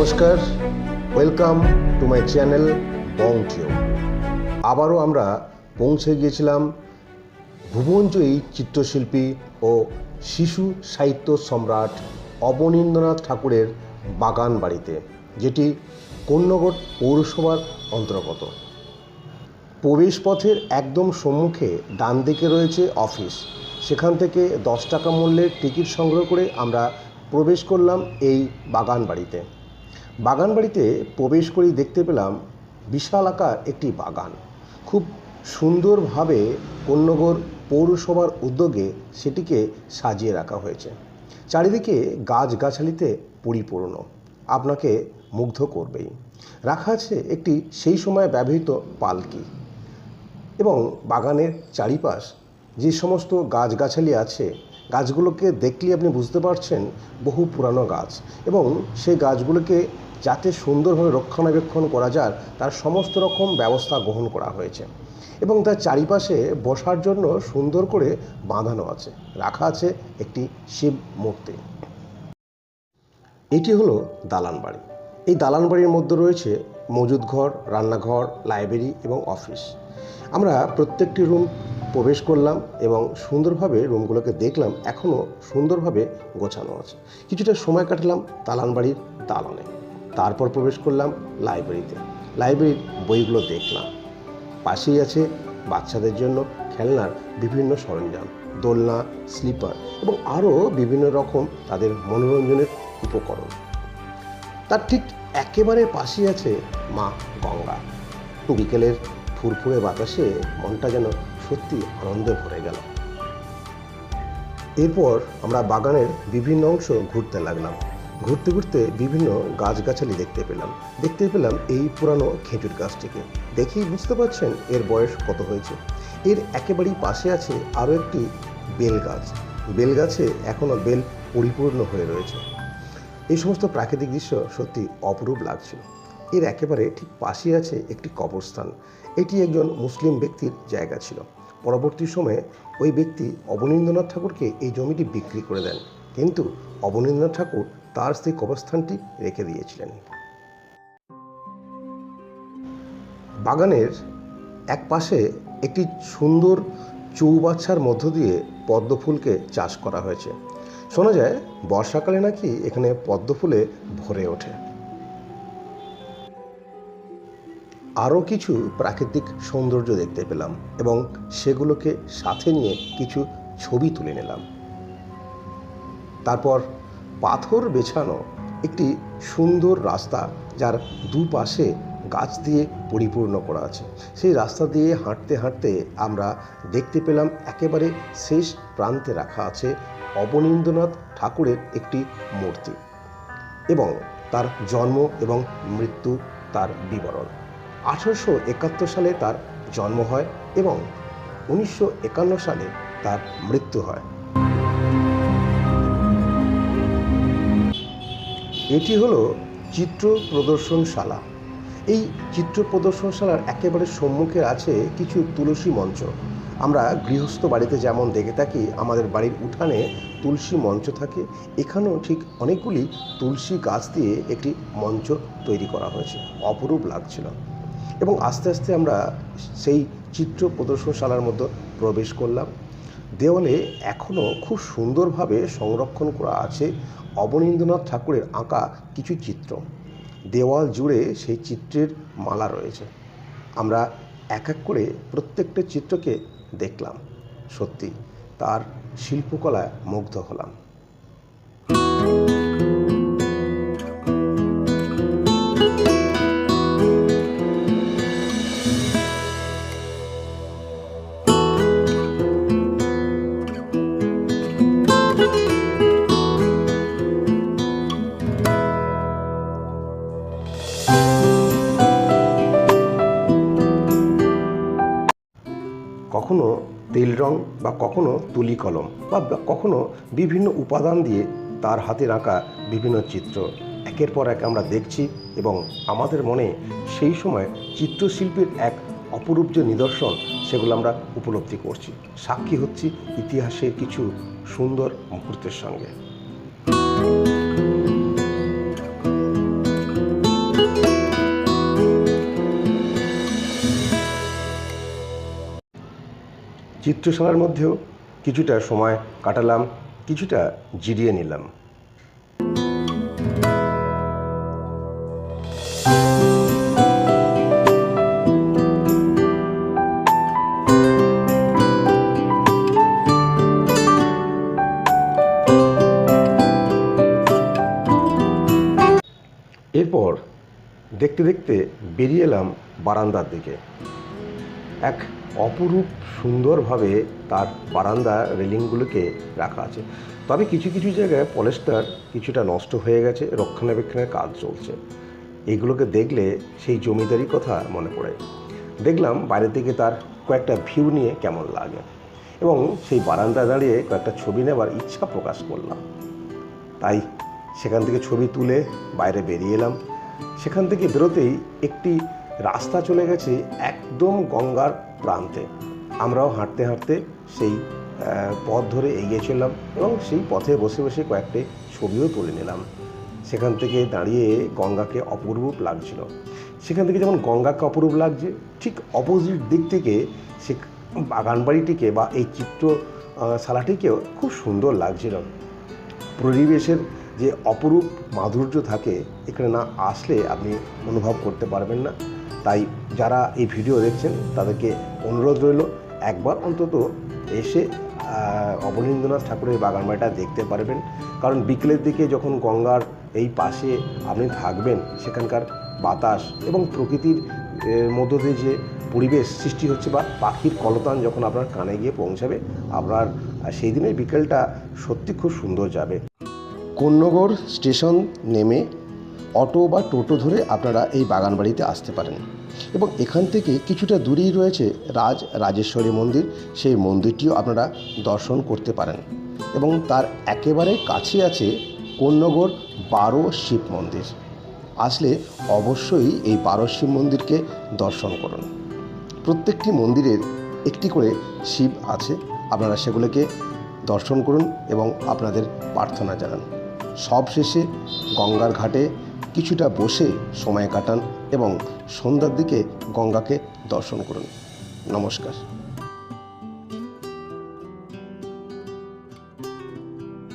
নমস্কার welcome to my channel বংটিও আবারও আমরা পৌঁছে গিয়েছিলাম ভুবনজয়ী চিত্রশিল্পী ও শিশু সাহিত্য সম্রাট অবনীন্দ্রনাথ ঠাকুরের বাগান বাড়িতে, যেটি কন্যগড় পৌরসভার অন্তর্গত। প্রবেশপথের একদম সম্মুখে ডান দিকে রয়েছে অফিস। সেখান থেকে দশ টাকা মূল্যের টিকিট সংগ্রহ করে আমরা প্রবেশ করলাম এই বাগান বাড়িতে। বাগান বাড়িতে প্রবেশ করেই দেখতে পেলাম বিশাল আকার একটি বাগান। খুব সুন্দরভাবে কন্যগর পৌরসভার উদ্যোগে সেটিকে সাজিয়ে রাখা হয়েছে। চারিদিকে গাছগাছালিতে পরিপূর্ণ। আপনাকে মুগ্ধ করবেই। রাখা আছে একটি সেই সময় ব্যবহৃত পালকি এবং বাগানের চারিপাশ যে সমস্ত গাছগাছালি আছে গাছগুলোকে দেখলেই আপনি বুঝতে পারছেন বহু পুরানো গাছ এবং সেই গাছগুলোকে যাতে সুন্দরভাবে রক্ষণাবেক্ষণ করা যায়, তার সমস্ত রকম ব্যবস্থা গ্রহণ করা হয়েছে এবং তার চারিপাশে বসার জন্য সুন্দর করে বাঁধানো আছে। রাখা আছে একটি শিব মূর্তি। এটি হলো দালান বাড়ি। এই দালান বাড়ির মধ্যে রয়েছে মজুদ ঘর, রান্নাঘর, লাইব্রেরি এবং অফিস। আমরা প্রত্যেকটি রুম প্রবেশ করলাম এবং সুন্দরভাবে রুমগুলোকে দেখলাম, এখনও সুন্দরভাবে গোছানো আছে। কিছুটা সময় কাটালাম দালান বাড়ির দালানে। তারপর প্রবেশ করলাম লাইব্রেরিতে। লাইব্রেরির বইগুলো দেখলাম। পাশেই আছে বাচ্চাদের জন্য খেলনার বিভিন্ন সরঞ্জাম, দোলনা, স্লিপার এবং আরও বিভিন্ন রকম তাদের মনোরঞ্জনের উপকরণ। তার ঠিক একেবারে পাশেই আছে মা গঙ্গা। বিকেলের ফুরফুরে বাতাসে মনটা যেন সত্যি আনন্দে ভরে গেল। এরপর আমরা বাগানের বিভিন্ন অংশ ঘুরতে লাগলাম। ঘুরতে ঘুরতে বিভিন্ন গাছগাছালি দেখতে পেলাম। দেখতে পেলাম এই পুরানো খেজুর গাছটিকে। দেখেই বুঝতে পারছেন এর বয়স কত হয়েছে। এর একেবারেই পাশে আছে আরও একটি বেল গাছ। বেল গাছে এখনও বেল পরিপূর্ণ হয়ে রয়েছে। এই সমস্ত প্রাকৃতিক দৃশ্য সত্যি অপরূপ লাগছিল। এর একেবারে ঠিক পাশে আছে একটি কবরস্থান। এটি একজন মুসলিম ব্যক্তির জায়গা ছিল। পরবর্তী সময়ে ওই ব্যক্তি অবনীন্দ্রনাথ ঠাকুরকে এই জমিটি বিক্রি করে দেন। কিন্তু অবনীন্দ্রনাথ ঠাকুর তার সেই কবরস্থানটি রেখে দিয়েছিলেন। বাগানের এক পাশে একটি সুন্দর চৌবাচ্চার মধ্য দিয়ে পদ্ম ফুলকে চাষ করা হয়েছে। শোনা যায়, বর্ষাকালে নাকি এখানে পদ্ম ফুলে ভরে ওঠে। আরও কিছু প্রাকৃতিক সৌন্দর্য দেখতে পেলাম এবং সেগুলোকে সাথে নিয়ে কিছু ছবি তুলে নিলাম। তারপর পাথর বেছানো একটি সুন্দর রাস্তা যার দুপাশে গাছ দিয়ে পরিপূর্ণ করা আছে। সেই রাস্তা দিয়ে হাঁটতে হাঁটতে আমরা দেখতে পেলাম একেবারে শেষ প্রান্তে রাখা আছে অবনীন্দ্রনাথ ঠাকুরের একটি মূর্তি এবং তার জন্ম এবং মৃত্যু তার বিবরণ। আঠারোশো একাত্তর সালে তার জন্ম হয় এবং উনিশশো একান্ন সালে তার মৃত্যু হয়। এটি হলো চিত্র প্রদর্শনশালা। এই চিত্র প্রদর্শনশালার একেবারে সম্মুখে আছে কিছু তুলসী মঞ্চ। আমরা গৃহস্থ বাড়িতে যেমন দেখে থাকি, আমাদের বাড়ির উঠানে তুলসী মঞ্চ থাকে। এখানেও ঠিক অনেকগুলি তুলসী গাছ দিয়ে একটি মঞ্চ তৈরি করা হয়েছে। অপরূপ লাগছিল। এবং আস্তে আস্তে আমরা সেই চিত্র প্রদর্শনশালার মধ্যে প্রবেশ করলাম। দেওয়ালে এখনও খুব সুন্দরভাবে সংরক্ষণ করা আছে অবনীন্দ্রনাথ ঠাকুরের আঁকা কিছু চিত্র। দেওয়াল জুড়ে সেই চিত্রের মালা রয়েছে। আমরা এক এক করে প্রত্যেকটা চিত্রকে দেখলাম। সত্যি, তার শিল্পকলায় মুগ্ধ হলাম। কখনো তেল রং বা কখনো তুলি কলম বা কখনো বিভিন্ন উপাদান দিয়ে তার হাতে আঁকা বিভিন্ন চিত্র। একের পর এক আমরা দেখছি এবং আমাদের মনে সেই সময় চিত্রশিল্পীর এক অপরূপ যে নিদর্শন সেগুলো আমরা উপলব্ধি করছি। সাক্ষী হচ্ছি ইতিহাসের কিছু সুন্দর মুহূর্তের সঙ্গে। চিত্রশালার মধ্যেও কিছুটা সময় কাটালাম, কিছুটা জিরিয়ে নিলাম। এরপর দেখতে দেখতে বেরিয়ে এলাম বারান্দার দিকে। এক অপরূপ সুন্দরভাবে তার বারান্দা রেলিংগুলোকে রাখা আছে। তবে কিছু কিছু জায়গায় পলেস্টার কিছুটা নষ্ট হয়ে গেছে, রক্ষণাবেক্ষণের কাজ চলছে। এগুলোকে দেখলে সেই জমিদারি কথা মনে পড়ে। দেখলাম বাইরে থেকে তার কয়েকটা ভিউ নিয়ে কেমন লাগে এবং সেই বারান্দা দাঁড়িয়ে কয়েকটা ছবি নেবার ইচ্ছা প্রকাশ করলাম। তাই সেখান থেকে ছবি তুলে বাইরে বেরিয়ে এলাম। সেখান থেকে বেরোতেই একটি রাস্তা চলে গেছে একদম গঙ্গার প্রান্তে। আমরাও হাঁটতে হাঁটতে সেই পথ ধরে এগিয়ে চললাম এবং সেই পথে বসে বসে কয়েকটি ছবিও তুলে নিলাম। সেখান থেকে দাঁড়িয়ে গঙ্গাকে অপরূপ লাগছিল। সেখান থেকে যেমন গঙ্গাকে অপরূপ লাগছে ঠিক অপোজিট দিক থেকে সে বাগানবাড়িটিকে বা এই চিত্র আহ, শালাটিকেও খুব সুন্দর লাগছিল। পরিবেশের যে অপরূপ মাধুর্য থাকে এখানে না আসলে আপনি অনুভব করতে পারবেন না। তাই যারা এই ভিডিও দেখছেন তাদেরকে অনুরোধ রইল, একবার অন্তত এসে অবনীন্দ্রনাথ ঠাকুরের বাগানবাড়িটা দেখতে পারবেন। কারণ বিকেলের দিকে যখন গঙ্গার এই পাশে আপনি থাকবেন, সেখানকার বাতাস এবং প্রকৃতির মধ্য দিয়ে যে পরিবেশ সৃষ্টি হচ্ছে বা পাখির কলতান যখন আপনার কানে গিয়ে পৌঁছাবে, আপনার সেই দিনের বিকেলটা সত্যি খুব সুন্দর যাবে। কন্যগড় স্টেশন নেমে অটো বা টোটো ধরে আপনারা এই বাগানবাড়িতে আসতে পারেন। এবং এখান থেকে কিছুটা দূরেই রয়েছে রাজ রাজেশ্বরী মন্দির। সেই মন্দিরটিও আপনারা দর্শন করতে পারেন। এবং তার একেবারে কাছে আছে কন্যগড় বারো শিব মন্দির। আসলে অবশ্যই এই বারো শিব মন্দিরকে দর্শন করুন। প্রত্যেকটি মন্দিরের একটি করে শিব আছে। আপনারা সেগুলোকে দর্শন করুন এবং আপনাদের প্রার্থনা জানান। সব শেষে গঙ্গার ঘাটে কিছুটা বসে সময় কাটান এবং সন্ধ্যার দিকে গঙ্গাকে দর্শন করুন। নমস্কার।